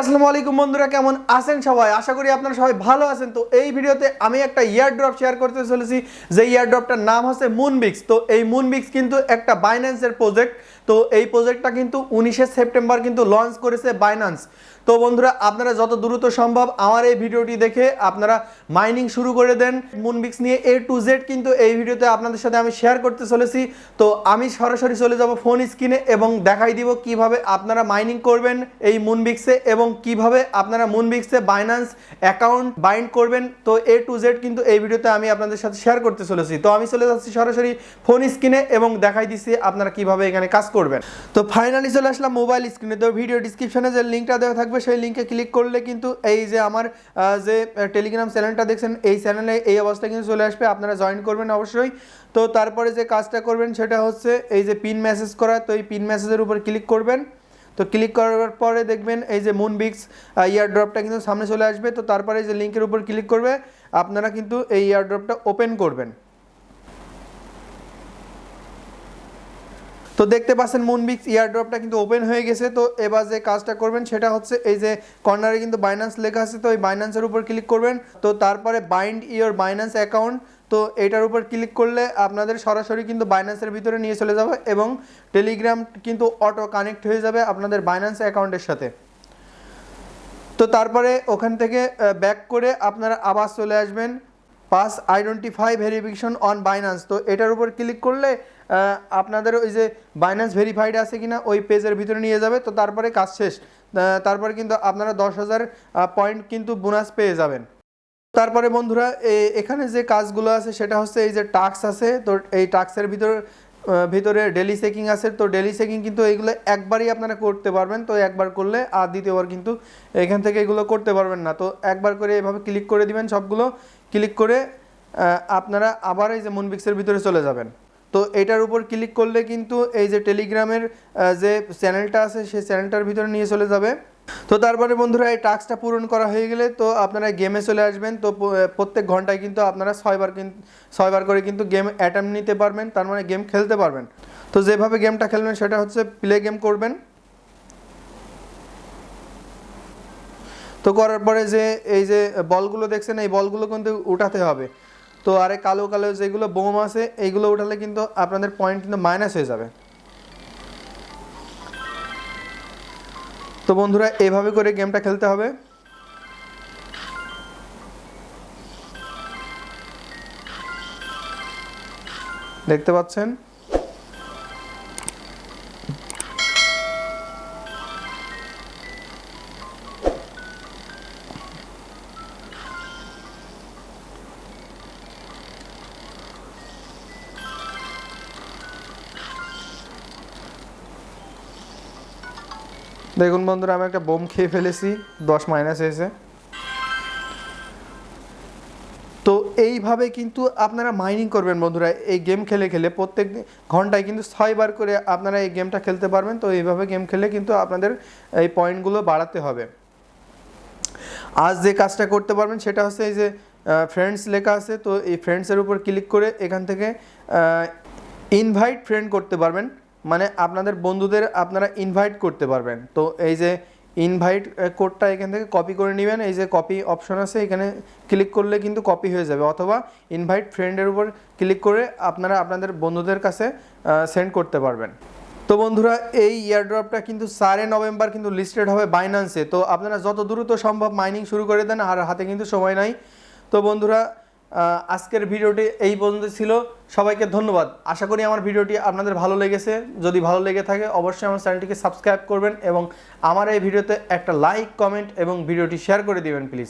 আসসালামু আলাইকুম বন্ধুরা, কেমন আছেন সবাই? আশা করি আপনারা সবাই ভালো আছেন। তো এই ভিডিওতে আমি একটা ইয়ার ড্রপ শেয়ার করতে চলেছি, যে ইয়ার ড্রপটার নাম হচ্ছে মুনবিক্স তো এই মুনবিক্স কিন্তু একটা বাইন্যান্সের প্রজেক্ট তো এই প্রজেক্টটা কিন্তু উনিশে সেপ্টেম্বর কিন্তু লঞ্চ করেছে বাইন্যান্স তো বন্ধুরা, আপনারা যত দ্রুত সম্ভব আমার এই ভিডিওটি দেখে আপনারা মাইনিং শুরু করে দেন। মুনবিক্স নিয়ে এ টু জেড কিন্তু এই ভিডিওতে আপনাদের সাথে আমি শেয়ার করতে চলেছি। তো আমি সরাসরি চলে যাব ফোন স্ক্রিনে এবং দেখাই দিব কীভাবে আপনারা মাইনিং করবেন এই মুনবিক্সে এবং কীভাবে আপনারা মুনবিক্সে বাইন্যান্স অ্যাকাউন্ট বাইন্ড করবেন, তো এ টু জেড কিন্তু এই ভিডিওতে আমি আপনাদের সাথে শেয়ার করতে চলেছি। তো আমি চলে যাচ্ছি সরাসরি ফোন স্ক্রিনে এবং দেখাই দিচ্ছি আপনারা কীভাবে এখানে কাজ করবেন। তো ফাইনালি চলে আসলাম মোবাইল স্ক্রিনে তো ভিডিও ডিসক্রিপশনে যে লিঙ্কটা দেওয়া থাকবে, সেই লিঙ্কে ক্লিক করলে কিন্তু এই যে আমার যে টেলিগ্রাম চ্যানেলটা দেখছেন, এই চ্যানেলে এই অবস্থায় কিন্তু চলে আসবে, আপনারা জয়েন করবেন অবশ্যই। তো তারপরে যে কাজটা করবেন, সেটা হচ্ছে এই যে পিন মেসেজ করা। তো এই পিন মেসেজের উপর ক্লিক করবেন। তো ক্লিক করার পরে দেখবেন এই যে মুনবিক্স ইয়ার ড্রপটা কিন্তু সামনে চলে আসবে। তো তারপরে যে লিঙ্কের উপর ক্লিক করবে, আপনারা কিন্তু এই ইয়ার ড্রপটা ওপেন করবেন। তো দেখতে পাচ্ছেন মুনবিক্স ইয়ারড্রপটা কিন্তু ওপেন হয়ে গেছে। তো এবার যে কাজটা করবেন সেটা হচ্ছে এই যে কর্নারে কিন্তু বাইন্যান্স লেখা আছে। তো এই বাইন্যান্সের উপর ক্লিক করবেন। তো তারপরে বাইন্ড ইওর বাইন্যান্স অ্যাকাউন্ট তো এটার উপর ক্লিক করলে আপনাদের সরাসরি কিন্তু বাইন্যান্সের ভিতরে নিয়ে চলে যাবে এবং টেলিগ্রাম কিন্তু অটো কানেক্ট হয়ে যাবে আপনাদের বাইন্যান্স অ্যাকাউন্টের সাথে। তো তারপরে ওখান থেকে ব্যাক করে আপনারা আবার চলে আসবেন pass identify verification on Binance তো এটার উপর ক্লিক করলে আপনাদের ওই যে বাইন্যান্স ভেরিফাইড আছে কি না ওই পেজের ভিতরে নিয়ে যাবে। তো তারপরে কাজ শেষ। তারপরে কিন্তু আপনারা দশ হাজার পয়েন্ট কিন্তু বোনাস পেয়ে যাবেন। তারপরে বন্ধুরা এখানে যে কাজগুলো আছে সেটা হচ্ছে এই যে টাক্স আছে, তো এই টাক্সের ভিতর ভিতরে ডেলি চেকিং আছে, তো ডেলি চেকিং কিন্তু এইগুলো একবারই আপনারা করতে পারবেন, তো একবার করলে আর দ্বিতীয়বার কিন্তু এখান থেকে এগুলো করতে পারবেন না। তো একবার করে এভাবে ক্লিক করে দিবেন সবগুলো, ক্লিক করে আপনারা আবার এই যে মুনবিক্সের ভিতরে চলে যাবেন। তো এটার উপর ক্লিক করলে কিন্তু এই যে টেলিগ্রামের যে চ্যানেলটা আছে সেই চ্যানেলটার ভিতরে নিয়ে চলে যাবে। তো তারপরে বন্ধুরা, এই টাস্কটা পূরণ করা হয়ে গেলে তো আপনারা গেমে চলে আসবেন। তো প্রত্যেক ঘন্টায় কিন্তু আপনারা ছয়বার কিন্তু ছয়বার করে কিন্তু গেম অ্যাটেম্প নিতে পারবেন, তার মানে গেম খেলতে পারবেন। তো যেভাবে গেমটা খেলবেন, সেটা হচ্ছে প্লে গেম করবেন। তো করার পরে যে, এই যে বলগুলো দেখছেন, এই বলগুলো কিন্তু উঠাতে হবে। তো আরে কালো কালো যেগুলো বোম আছে, এইগুলো উঠালে কিন্তু আপনাদের পয়েন্ট কিন্তু মাইনাস হয়ে যাবে। তো বন্ধুরা এভাবে করে গেমটা খেলতে হবে। দেখতে পাচ্ছেন? দেখুন বন্ধুরা, আমি একটা বোম খেয়ে ফেলেছি, দশ মাইনাস হয়েছে। তো এইভাবে কিন্তু আপনারা মাইনিং করবেন বন্ধুরা, এই গেম খেলে খেলে। প্রত্যেক ঘন্টায় কিন্তু ছয়বার করে আপনারা এই গেমটা খেলতে পারবেন। তো এইভাবে গেম খেলে কিন্তু আপনাদের এই পয়েন্টগুলো বাড়াতে হবে। আজ যে কাজটা করতে পারবেন, সেটা হচ্ছে এই যে ফ্রেন্ডস লেখা আছে। তো এই ফ্রেন্ডসের উপর ক্লিক করে এখান থেকে ইনভাইট ফ্রেন্ড করতে পারবেন। মানে আপনাদের বন্ধুদের আপনারা ইনভাইট করতে পারবেন। তো এই যে ইনভাইট কোডটা এখান থেকে কপি করে নেবেন। এই যে কপি অপশন আছে, এখানে ক্লিক করলে কিন্তু কপি হয়ে যাবে। অথবা ইনভাইট ফ্রেন্ডের উপর ক্লিক করে আপনারা আপনাদের বন্ধুদের কাছে সেন্ড করতে পারবেন। তো বন্ধুরা, এই ইয়ারড্রপটা কিন্তু চারে নভেম্বর কিন্তু লিস্টেড হবে বাইন্যান্সে তো আপনারা যত দ্রুত সম্ভব মাইনিং শুরু করে দেন, আর হাতে কিন্তু সময় নাই। তো বন্ধুরা আজকের ভিডিওটি এই পর্যন্ত ছিল। সবাইকে ধন্যবাদ। আশা করি আমার ভিডিওটি আপনাদের ভালো লেগেছে। যদি ভালো লেগে থাকে, অবশ্যই আমার চ্যানেলটিকে সাবস্ক্রাইব করবেন এবং আমার এই ভিডিওতে একটা লাইক, কমেন্ট এবং ভিডিওটি শেয়ার করে দেবেন, প্লিজ।